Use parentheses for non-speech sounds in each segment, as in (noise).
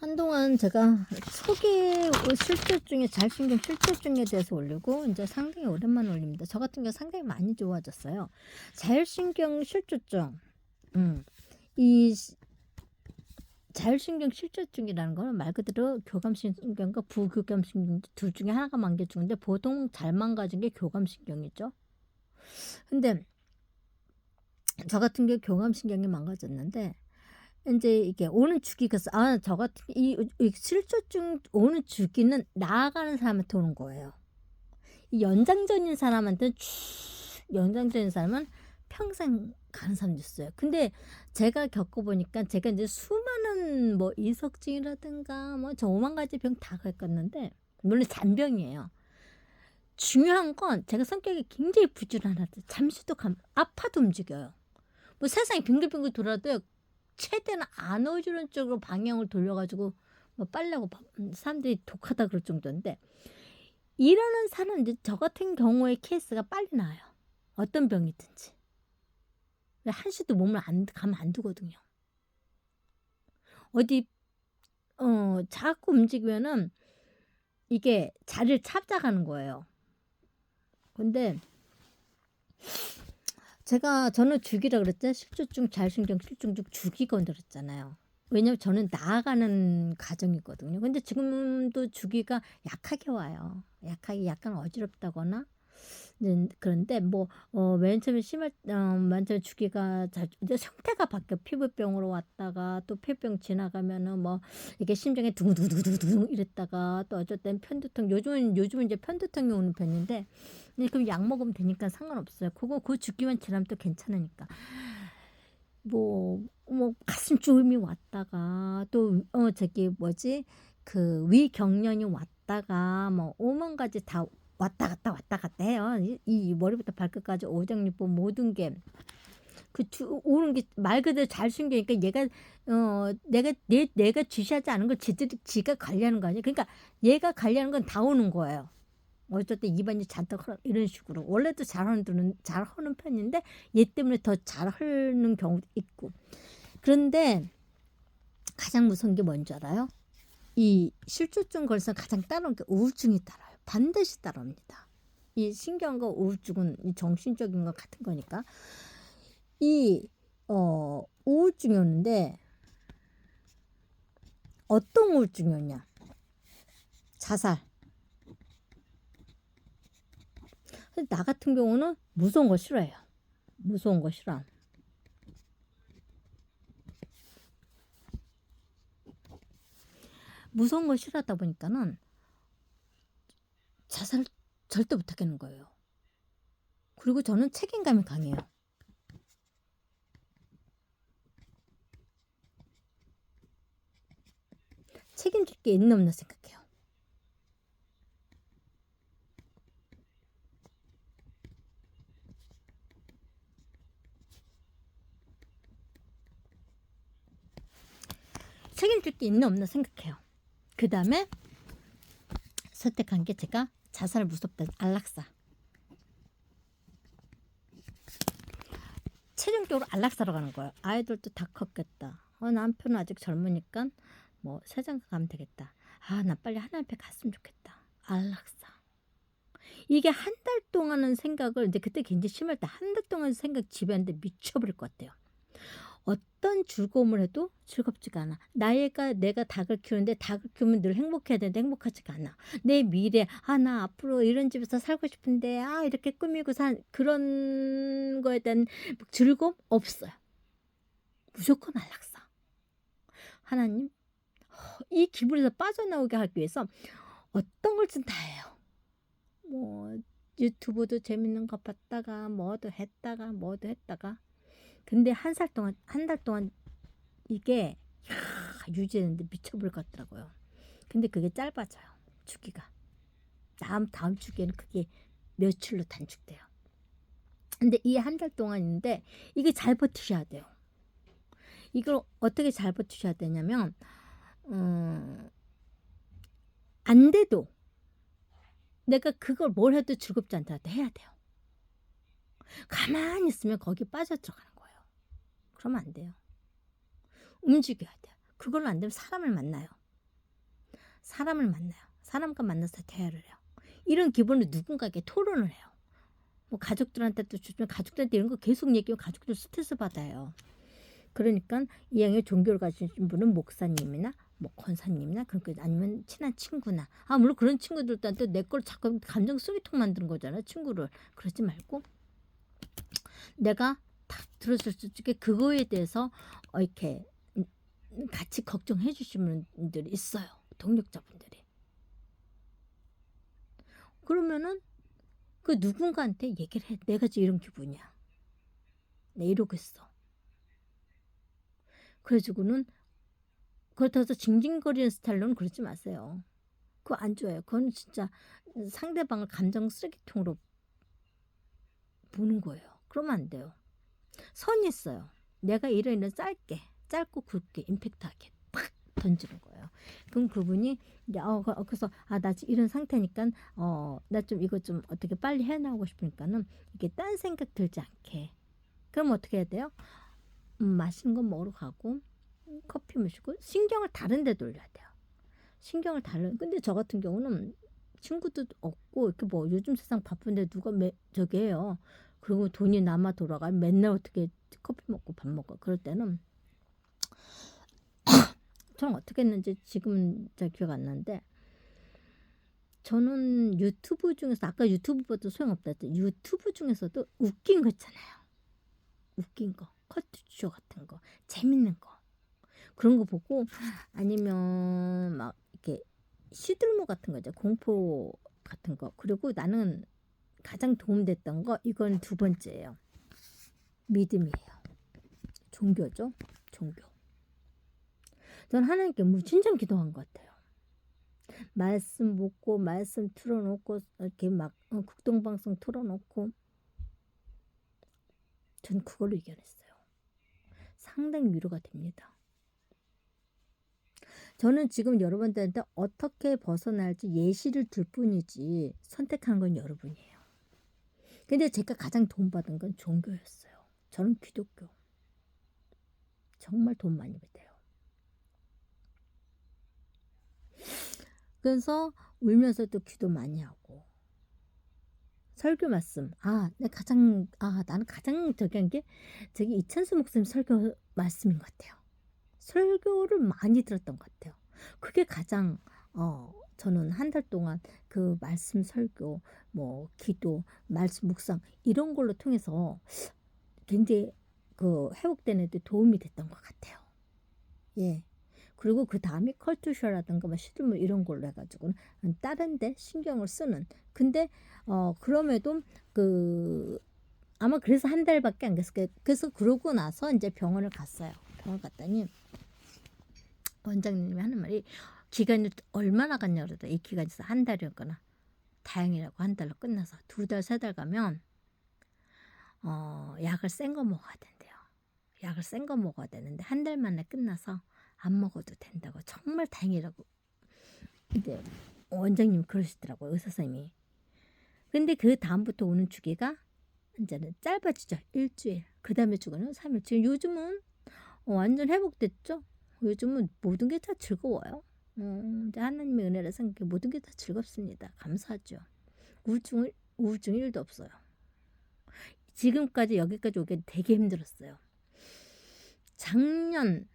한동안 제가 소개 실조증에 잘신경 실조증에 대해서 올리고 이제 상당히 오랜만에 올립니다. 저 같은 경우 상당히 많이 좋아졌어요. 자율신경 실조증, 음, 이 시- 자율신경 실조증이라는 거는 말 그대로 교감신경과 부교감신경 둘 중에 하나가 망가지는데 보통 잘 망가진 게 교감신경이죠. 근데 저 같은 경우 교감신경이 망가졌는데 이제 이게 오는 주기가 아저 같은 이, 이 실조증 오는 주기는 나아가는 사람한테 오는 거예요. 이 연장전인 사람한테는 쭉 연장전인 사람은 평생 가는 사람도 있어요. 근데 제가 겪어보니까 제가 이제 수많은 뭐 이석증이라든가 뭐 저 오만 가지 병 다 겪었는데 물론 잔병이에요. 중요한 건 제가 성격이 굉장히 부지런하다. 잠시도 감, 아파도 움직여요. 뭐 세상이 빙글빙글 돌아도 최대한 안 어지러운 쪽으로 방향을 돌려가지고 뭐 빨라고 바- 사람들이 독하다 그럴 정도인데 이러는 사람 이제 저 같은 경우의 케이스가 빨리 나아요. 어떤 병이든지. 한시도 몸을 안 가면 안 두거든요. 어디 어 자꾸 움직이면은 이게 자리를 찾아가는 거예요. 근데 제가 저는 주기라 그랬죠. 실조증, 자율신경 실조증 주기가 그랬잖아요. 왜냐면 저는 나아가는 가정이거든요. 근데 지금도 주기가 약하게 와요. 약하게 약간 어지럽다거나 네, 그런데 뭐어맨 처음에 심할 어맨 처음에 주기가 자 이제 상태가 바뀌어 피부병으로 왔다가 또 폐병 지나가면은 뭐 이게 심장에 두근두근두근 이랬다가 또땐 편두통 요즘은 요즘은 이제 편두통이 오는 편인데 네, 그럼 약 먹으면 되니까 상관없어요. 그거 그 주기만 지나면 또 괜찮으니까. 뭐, 뭐 가슴 주음이 왔다가 또 어 저기 뭐지 그 위경련이 왔다가 뭐 오만 가지 다 왔다 갔다 왔다 갔다 해요. 이, 이 머리부터 발끝까지 오장육부 모든 게 그 오는 게 말 그대로 잘 숨기니까 얘가 어 내가 내 내가 주시하지 않은 걸 지들이 지가 관리하는 거 아니야. 그러니까 얘가 관리하는 건 다 오는 거예요. 어쨌든 입안이 잔뜩 흘러 이런 식으로 원래도 잘하는 분은 잘 하는 편인데 얘 때문에 더 잘 흐르는 경우도 있고 그런데 가장 무서운 게 뭔지 알아요? 이 실조증 걸려서 가장 따라온 게 우울증이 따라요. 반드시 따라옵니다. 이 신경과 우울증은 이 정신적인 것 같은 거니까 이 어, 우울증이 오는데 어떤 우울증이었냐? 자살. 근데 나 같은 경우는 무서운 거 싫어해요. 무서운 거 싫어. 무서운 걸 싫어하다 보니까는 자살 절대 못하겠는 거예요. 그리고 저는 책임감이 강해요. 책임질 게 있나 없나 생각해요. 책임질 게 있나 없나 생각해요. 그 다음에 선택한 게 제가 자살 무섭다 안락사. 최종적으로 안락사로 가는 거예요. 아이들도 다 컸겠다. 어, 남편은 아직 젊으니까 뭐 세장 가면 되겠다. 아, 나 빨리 하나님 앞에 갔으면 좋겠다. 안락사. 이게 한 달 동안은 생각을 이제 그때 굉장히 심할 때 한 달 동안 생각 지배하는데 미쳐버릴 것 같아요. 어떤 즐거움을 해도 즐겁지가 않아. 나이가 내가 닭을 키우는데 닭을 키우면 늘 행복해야 되는데 행복하지가 않아. 내 미래, 아, 나 앞으로 이런 집에서 살고 싶은데, 아, 이렇게 꾸미고 산, 그런 거에 대한 즐거움? 없어요. 무조건 안락사. 하나님, 이 기분에서 빠져나오게 하기 위해서 어떤 걸든 다 해요. 뭐, 유튜브도 재밌는 거 봤다가, 뭐도 했다가, 뭐도 했다가. 근데 한 살 동안 한 달 동안 이게 야, 유지했는데 미쳐버릴 것 같더라고요. 근데 그게 짧아져요. 주기가. 다음 다음 주기에는 그게 며칠로 단축돼요. 근데 이 한 달 동안 있는데 이게 잘 버티셔야 돼요. 이걸 어떻게 잘 버티셔야 되냐면 음, 안 돼도 내가 그걸 뭘 해도 즐겁지 않더라도 해야 돼요. 가만히 있으면 거기 빠져 들어가는 거예요. 그러면 안 돼요. 움직여야 돼요. 그걸로 안 되면 사람을 만나요. 사람을 만나요. 사람과 만나서 대화를 해요. 이런 기분을 누군가에게 토론을 해요. 뭐 가족들한테도 주면 가족들한테 이런 거 계속 얘기하면 가족들 스트레스 받아요. 그러니까 이왕에 종교를 가지신 분은 목사님이나 뭐 권사님이나 그런 거 아니면 친한 친구나 아 물론 그런 친구들한테 내 걸 자꾸 감정 쓰레기통 만드는 거잖아 친구를 그러지 말고 내가 딱 들었을 적에 그거에 대해서 어, 이렇게 음, 같이 걱정해 주시는 분들이 있어요 동력자분들이 그러면은 그 누군가한테 얘기를 해 내가 지금 이런 기분이야 내 이러고 있어 그래가지고는 그렇다고 해서 징징거리는 스타일로는 그러지 마세요. 그거 안 좋아요. 그건 진짜 상대방을 감정 쓰레기통으로 보는 거예요. 그러면 안 돼요. 선이 있어요. 내가 이런 짧게, 짧고 굵게, 임팩트하게 팍 던지는 거예요. 그럼 그분이 어, 그- 그래서 아 나 이런 상태니까 어 나 좀 이거 좀 어떻게 빨리 해나오고 싶으니까는 이게 딴 생각 들지 않게. 그럼 어떻게 해야 돼요? 음, 맛있는 거 먹으러 가고 음, 커피 마시고 신경을 다른 데 돌려야 돼요. 신경을 다른 근데 저 같은 경우는 친구도 없고 이렇게 뭐 요즘 세상 바쁜데 누가 매, 저기 해요. 그리고 돈이 남아 돌아가 맨날 어떻게 커피 먹고 밥 먹고 그럴 때는 (coughs) 저는 어떻게 했는지 지금 잘 기억 안 나는데 저는 유튜브 중에서 아까 유튜브 봐도 소용없다 했죠. 유튜브 중에서도 웃긴 거 있잖아요. 웃긴 거, 커트쇼 같은 거, 재밌는 거 그런 거 보고 아니면 막 이렇게 시들모 같은 거죠, 공포 같은 거. 그리고 나는 가장 도움됐던 거 이건 두 번째예요. 믿음이에요. 종교죠, 종교. 전 하나님께 무진장 기도한 것 같아요. 말씀 묻고 말씀 틀어놓고 이렇게 막 어, 국동방송 틀어놓고 전 그걸로 이겨냈어요. 상당히 위로가 됩니다. 저는 지금 여러분들한테 어떻게 벗어날지 예시를 들 뿐이지 선택한 건 여러분이에요. 근데 제가 가장 도움받은 건 종교였어요. 저는 기독교. 정말 돈 많이 받아요. 그래서 울면서도 기도 많이 하고 설교 말씀. 아, 내 가장 아, 나는 가장 저기 한 게 저기 이찬수 목사님 설교 말씀인 것 같아요. 설교를 많이 들었던 것 같아요. 그게 가장 어 저는 한 달 동안 그 말씀 설교, 뭐 기도, 말씀 묵상 이런 걸로 통해서 굉장히 그 회복되는 데 도움이 됐던 것 같아요. 예. 그리고 그 다음에 컬투쇼라든가 뭐 시드뭐 이런 걸로 해가지고는 다른데 신경을 쓰는. 근데 어 그럼에도 그 아마 그래서 한 달밖에 안 갔어요. 그래서 그러고 나서 이제 병원을 갔어요. 병원 갔더니 원장님이 하는 말이 기간이 얼마나 갔냐 그러다 이 기간이 한 달이었거나 다행이라고 한 달로 끝나서 두 달 세 달 가면 어 약을 센 거 먹어야 된대요. 약을 센 거 먹어야 되는데 한 달 만에 끝나서 안 먹어도 된다고 정말 다행이라고 이제 원장님 그러시더라고요 의사 선생님이. 근데 그 다음부터 오는 주기가 이제는 짧아지죠 일주일. 그 다음에 주기는 3일. 지금 요즘은 어, 완전 회복됐죠. 요즘은 모든 게 다 즐거워요. 음, 이제 하나님의 은혜를 생각해 모든 게 다 즐겁습니다. 감사하죠. 우울증 우울증 1도 없어요. 지금까지 여기까지 오기 되게 힘들었어요. 작년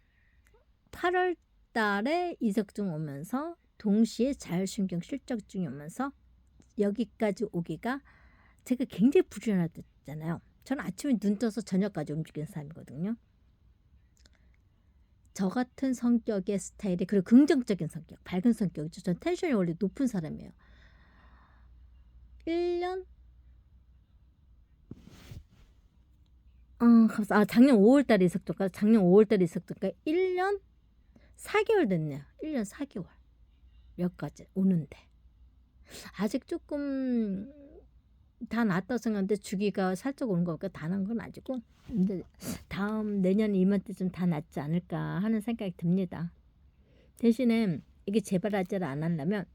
8월 달에 이석증 오면서 동시에 자율신경 실적증이 오면서 여기까지 오기가 제가 굉장히 불안하잖아요. 저는 아침에 눈 떠서 저녁까지 움직이는 사람이거든요. 저 같은 성격의 스타일이 그리고 긍정적인 성격, 밝은 성격이죠. 전 텐션이 원래 높은 사람이에요. 1년 어, 감사- 아, 작년 5월 달에 있었던가? 작년 5월 달에 있었던가? 1년 4개월 됐네요. 1년 4개월. 여기까지 오는데. 아직 조금 다 낫다 생각하는데 주기가 살짝 오는 거니까 다 난 건 아니고 근데 다음 내년 이맘때쯤 다 낫지 않을까 하는 생각이 듭니다. 대신에 이게 재발하지를 안 하려면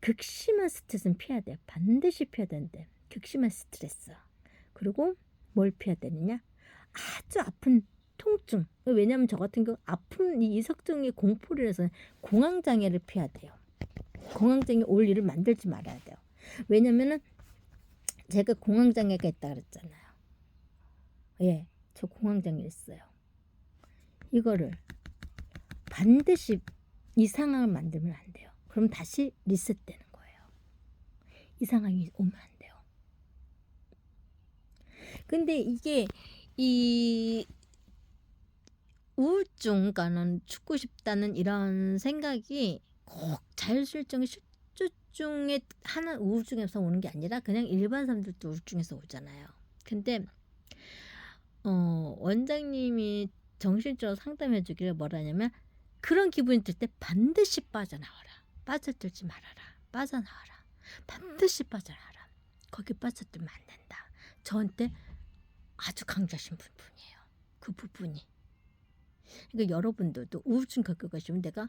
극심한 스트레스는 피해야 돼요. 반드시 피해야 되는데 극심한 스트레스 그리고 뭘 피해야 되느냐 아주 아픈 통증 왜냐하면 저 같은 경우 아픈 이 이석증의 공포를 해서 공황장애를 피해야 돼요. 공황장애 올 일을 만들지 말아야 돼요. 왜냐면은 제가 공황장애가 있다 그랬잖아요. 예, 저 공황장애 있어요. 이거를 반드시 이 상황을 만들면 안 돼요. 그럼 다시 리셋되는 거예요. 이 상황이 오면 안 돼요. 근데 이게 이 우울증과는 죽고 싶다는 이런 생각이 꼭 자율실증 실 주증의 하나 우울증에서 오는 게 아니라 그냥 일반 사람들도 우울증에서 오잖아요. 근데 어 원장님이 정신적으로 상담해 주기를 뭐라냐면 그런 기분이 들 때 반드시 빠져나와라. 빠져들지 말아라. 빠져나와라. 반드시 빠져나와라. 거기 빠져들면 안 된다. 저한테 아주 강조하신 부분이에요. 그 부분이. 그러니까 여러분들도 우울증 겪고 계시면 내가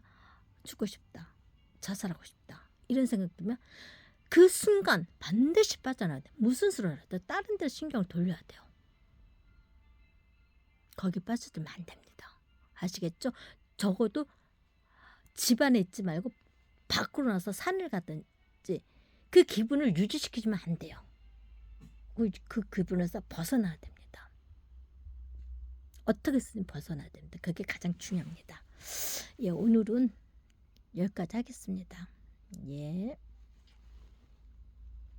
죽고 싶다. 자살하고 싶다. 이런 생각 들면 그 순간 반드시 빠져나야 돼. 무슨 수를 하든 다른 데 신경을 돌려야 돼요. 거기 빠져들면 안 됩니다. 아시겠죠? 적어도 집 안에 있지 말고 밖으로 나서 산을 가든지 그 기분을 유지시키지면 안 돼요. 그, 그 기분에서 벗어나야 됩니다. 어떻게든 벗어나야 됩니다. 그게 가장 중요합니다. 예, 오늘은 여기까지 하겠습니다. 예.